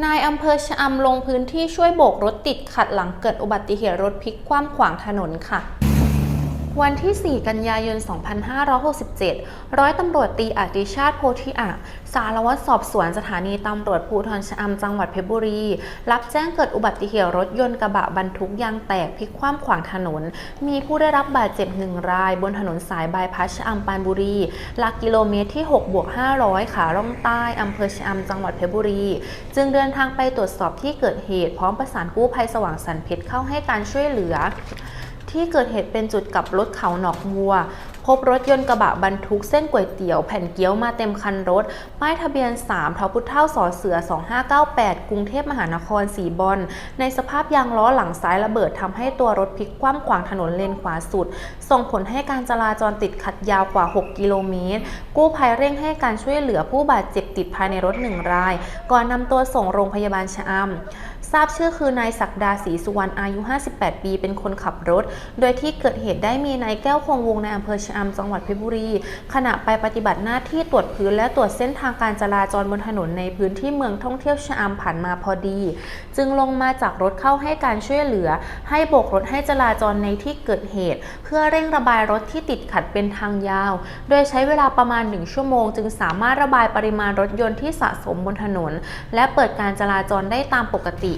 นายอำเภอชะอำลงพื้นที่ช่วยโบกรถติดขัดหลังเกิดอุบัติเหตุรถพลิกคว่ำขวางถนนค่ะ วันที่ 4 กันยายน 2567 ร้อยตำรวจตีอติชาติโพธิอะสารวัตรสอบสวนสถานีตำรวจภูธรชะอำจังหวัดเพชรบุรี รับแจ้งเกิดอุบัติเหตุรถยนต์กระบะบรรทุกยางแตกพลิกคว่ำขวางถนน มีผู้ได้รับบาดเจ็บหนึ่งราย บนถนนสายบายพัชะอำปานบุรี หลักกิโลเมตรที่6บวก500 ขาล่องใต้อำเภอชะอำจังหวัดเพชรบุรี จึงเดินทางไปตรวจสอบที่เกิดเหตุพร้อมประสานกู้ภัยสว่างสรรเพชรเข้าให้การช่วยเหลือ ที่เกิดเหตุเป็นจุดกลับรถเขาหนอกวัวพบรถยนต์กระบะบรรทุกเส้นก๋วยเตี๋ยวแผ่นเกี๊ยวมาเต็มคันรถ ป้ายทะเบียน 3ทพุทธเท่าสอเสือ 2598 กรุงเทพมหานครสีบอลในสภาพยางล้อหลังซ้ายระเบิดทำให้ตัวรถพลิกคว่ำขวางถนนเลนขวาสุด ส่งผลให้การจราจรติดขัดยาวกว่า 6 กิโลเมตร กู้ภัยเร่งให้การช่วยเหลือผู้บาดเจ็บติดภายในรถหนึ่งราย ก่อนนำตัวส่งโรงพยาบาลชะอำทราบชื่อคือนายศักดาศรีสุวรรณอายุ 58 ปี เป็นคนขับรถ โดยที่เกิดเหตุได้มีนายแก้วคงวงในอำเภอชะอำจังหวัดเพชรบุรี ขณะไปปฏิบัติหน้าที่ตรวจพื้นและตรวจเส้นทางการจราจรบนถนนในพื้นที่เมืองท่องเที่ยวชะอำผ่านมาพอดี จึงลงมาจากรถเข้าให้การช่วยเหลือ ให้โบกรถให้จราจรในที่เกิดเหตุ เพื่อเร่งระบายรถที่ติดขัดเป็นทางยาว โดยใช้เวลาประมาณ 1 ชั่วโมง จึงสามารถระบายปริมาณรถยนต์ที่สะสมบนถนน และเปิดการจราจรได้ตามปกติ